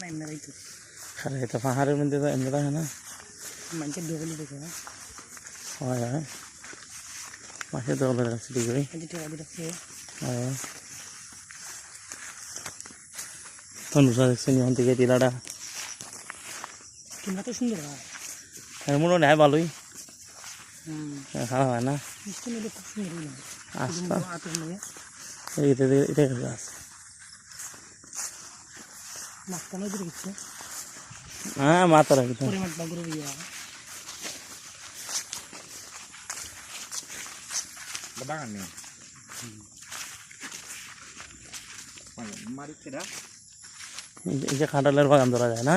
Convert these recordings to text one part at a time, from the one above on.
না এমনি তো খালি এটা পাহাড়ের মধ্যে তো এমনি থাকে না? মানুষের দোকানে দেখে হয় হয়। মাসে দলের কাছে ডিগ্রি হয়। তনুষা দেখছেন যখন থেকে টিলাটা কিনা তো সুন্দর হয়। এর মনে নেয় ভালোই খারাপ হয় না? আস্তা এটা এটা গাছ মাঝখানে দিয়ে রেখেছে হ্যাঁ মাথা পরিমাণ বাগান নেই। মারি এই যে খাটালের বাগান ধরা যায় না?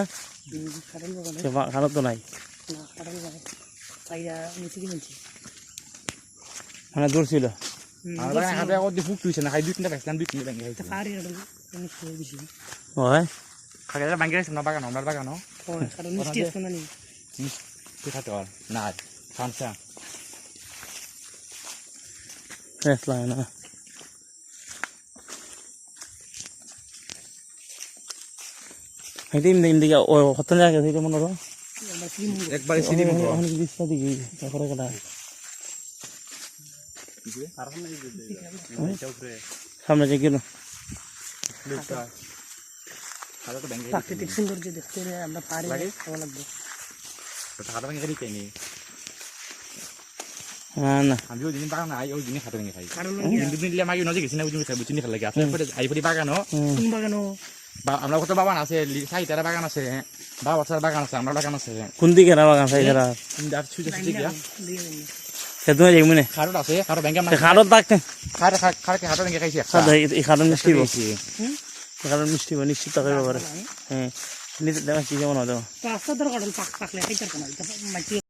বাগানে। খাটাল তো নাই। না কাটাল বাগানে। চাইরা নিচে কি বলছি মানে দূর ছিল। হাতে ওর ফুক তুইছে না খাই দুই তিনটা বেসলাম দুই তিনটা বেশি। হয় খাগে ব্যাঙ্গে গেছে না বাগান আমার বাগানও কারণ মিষ্টি আছে না নি তুই খাতে আর না খামসা ফ্রেশ লাগে না হেঁটে এমনি এমনি ও কত জায়গা থেকে মনে করো একবারে সিঁড়ি অনেক বিস্তার দিকে তারপরে কাটা সামনে যে গেল প্রাকৃতিক সৌন্দর্য দেখতে আমরা পাহাড়ে? খাওয়া লাগবে। খাতে ব্যাঙ্গে খাই খাইনি না আমি ওই দিন বাগান আই ওই দিন খাতে ব্যাঙ্গে খাই। কিন্তু দিন দিলে মাগে নজে গেছি না ওই দিন খাই বুঝিনি খাই লাগে। আপনার পরে আইপরি বাগানও। হুম। কোন বাগানো আমরা কত বাগান আছে সাইতারা বাগান আছে বাবা বাচ্চার বাগান আছে আমরা বাগান আছে। কোন দিকে না বাগান সাই আর ছুঁজে ছুঁজে গিয়া। দিয়ে দিন সে তুমি যাই মনে? খারট আছে খারট ব্যাঙ্গে সে খারত থাকতে। খার খার খার ব্যাঙ্গে খাইছি একটা। এই খারত মিষ্টি বো খারত মিষ্টি বা নিশ্চিত থাকবে ব্যাপারে হ্যাঁ নিতে দেখাচ্ছি কি কেমন হবে